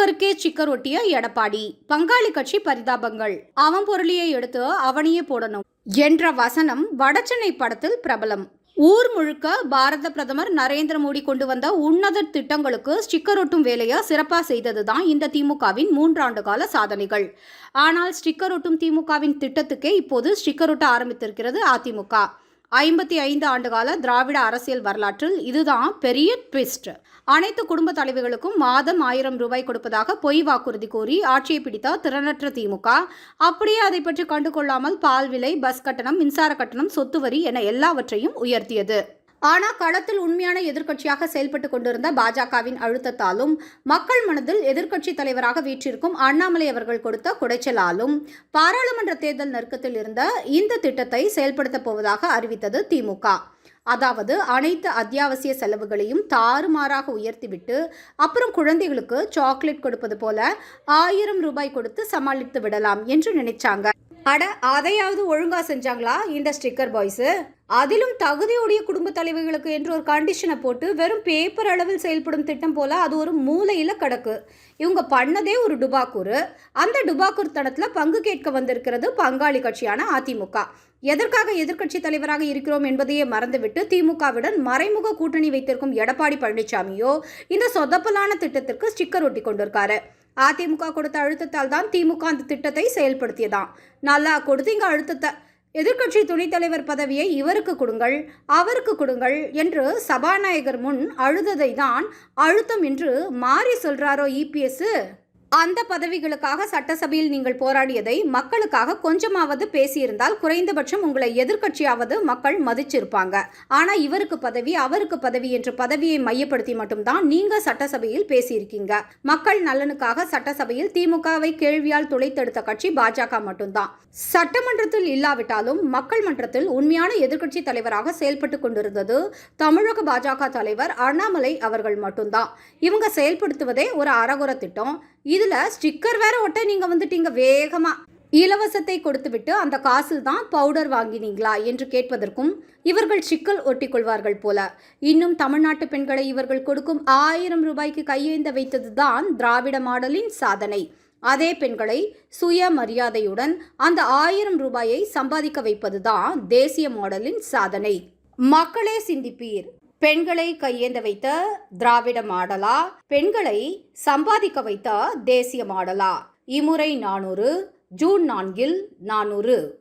சிக்கருக்கே sticker ஒட்டிய எடப்பாடி. பங்காளி கட்சி பரிதாபங்கள். அவன் பொருளியை எடுத்து அவனையே போடணும் என்ற வசனம் வடச்சென்னை படத்தில் பிரபலம். ஊர் முழுக்க பாரத பிரதமர் நரேந்திர மோடி கொண்டு வந்த உன்னத திட்டங்களுக்கு ஸ்டிக்கர் ஒட்டும் வேலையை சிறப்பாக செய்தது தான் இந்த திமுகவின் மூன்றாண்டு கால சாதனைகள். ஆனால் ஸ்டிக்கர் ஒட்டும் திமுகவின் திட்டத்துக்கே இப்போது ஸ்டிக்கர் ஒட்ட ஆரம்பித்திருக்கிறது அதிமுக. ஐம்பத்தி ஐந்து ஆண்டுகால திராவிட அரசியல் வரலாற்றில் இதுதான் பெரிய ட்விஸ்ட் அனைத்து குடும்ப தலைவிகளுக்கும் மாதம் ஆயிரம் ரூபாய் கொடுப்பதாக பொய் வாக்குறுதி கூறி ஆட்சியை பிடித்த திறனற்ற திமுக. அப்படியே அதை பற்றி கண்டுகொள்ளாமல் பால் விலை பஸ் கட்டணம் மின்சார கட்டணம் சொத்து வரி என எல்லாவற்றையும் உயர்த்தியது. ஆனால் களத்தில் உண்மையான எதிர்க்கட்சியாக செயல்பட்டு கொண்டிருந்த பாஜகவின் அழுத்தத்தாலும் மக்கள் மனதில் எதிர்க்கட்சி தலைவராக வீற்றிருக்கும் அண்ணாமலை அவர்கள் கொடுத்த குடைச்சலாலும் பாராளுமன்ற தேர்தல் நெருக்கத்தில் இருந்த இந்த திட்டத்தை செயல்படுத்தப் போவதாக அறிவித்தது திமுக. அதாவது அனைத்து அத்தியாவசிய செலவுகளையும் தாறுமாறாக உயர்த்திவிட்டு அப்புறம் குழந்தைகளுக்கு சாக்லேட் கொடுப்பது போல ஆயிரம் ரூபாய் கொடுத்து சமாளித்து விடலாம் என்று நினைச்சாங்க. அட அதையாவது ஒழுங்கா செஞ்சாங்களா இந்த ஸ்டிக்கர் பாய்ஸு? அதிலும் தகுதியுடைய குடும்ப தலைவிகளுக்கு என்று ஒரு கண்டிஷனை போட்டு வெறும் பேப்பர் அளவில் செயல்படும் திட்டம் போல அது ஒரு மூலையில் கிடக்கு. இவங்க பண்ணதே ஒரு டுபாக்கூர் அந்த டுபாக்கூர் தடத்தில் பங்கு கேட்க வந்திருக்கிறது பங்காளி கட்சியான அதிமுக. எதற்காக எதிர்க்கட்சி தலைவராக இருக்கிறோம் என்பதையே மறந்துவிட்டு திமுகவுடன் மறைமுக கூட்டணி வைத்திருக்கும் எடப்பாடி பழனிசாமியோ இந்த சொதப்பலான திட்டத்திற்கு ஸ்டிக்கர் ஒட்டி கொண்டிருக்காரு. அதிமுக கொடுத்த அழுத்தத்தால் தான் திமுக அந்த திட்டத்தை செயல்படுத்தியதான் நல்லா கொடுத்து இங்கே அழுத்தத்தை எதிர்க்கட்சி துணைத் தலைவர் பதவியை இவருக்கு கொடுங்கள் அவருக்கு கொடுங்கள் என்று சபாநாயகர் முன் அழுததை தான் அழுத்தம் என்று மாறி சொல்கிறாரோ இபிஎஸ் அந்த பதவிகளுக்காக சட்டசபையில் நீங்கள் போராடியதை மக்களுக்காக கொஞ்சமாவது பேசியிருந்தால் குறைந்தபட்சம் உங்களை எதிர்க்கட்சியாவது மக்கள் மதிச்சிருப்பாங்க. ஆனா இவருக்கு பதவி அவருக்கு பதவி என்ற பதவியை மையப்படுத்தி மட்டும்தான் நீங்க சட்டசபையில் பேசியிருக்கீங்க. மக்கள் நலனுக்காக சட்டசபையில் திமுகவை கேள்வியால் துளைத்தெடுத்த கட்சி பாஜக மட்டும்தான். சட்டமன்றத்தில் இல்லாவிட்டாலும் மக்கள் மன்றத்தில் உண்மையான எதிர்க்கட்சி தலைவராக செயல்பட்டு கொண்டிருந்தது தமிழக பாஜக தலைவர் அண்ணாமலை அவர்கள் மட்டும்தான். இவங்க செயல்படுத்துவதே ஒரு அறகுற திட்டம். இதில் ஸ்டிக்கர் வேற ஒட்ட நீங்கள் வந்துட்டீங்க வேகமாக இலவசத்தை கொடுத்துவிட்டு அந்த காசில் தான் பவுடர் வாங்கினீங்களா என்று கேட்பதற்கும் இவர்கள் சிக்கல் ஒட்டிக்கொள்வார்கள் போல. இன்னும் தமிழ்நாட்டு பெண்களை இவர்கள் கொடுக்கும் ஆயிரம் ரூபாய்க்கு கையேந்த வைத்ததுதான் திராவிட மாடலின் சாதனை. அதே பெண்களை சுய மரியாதையுடன் அந்த ஆயிரம் ரூபாயை சம்பாதிக்க வைப்பதுதான் தேசிய மாடலின் சாதனை. மக்களே சிந்திப்பீர். பெண்களை கையேந்த வைத்த திராவிட மாடலா? பெண்களை சம்பாதிக்க வைத்த தேசிய மாடலா? இம்முறை நானூறு ஜூன் நான்கில் நானூறு.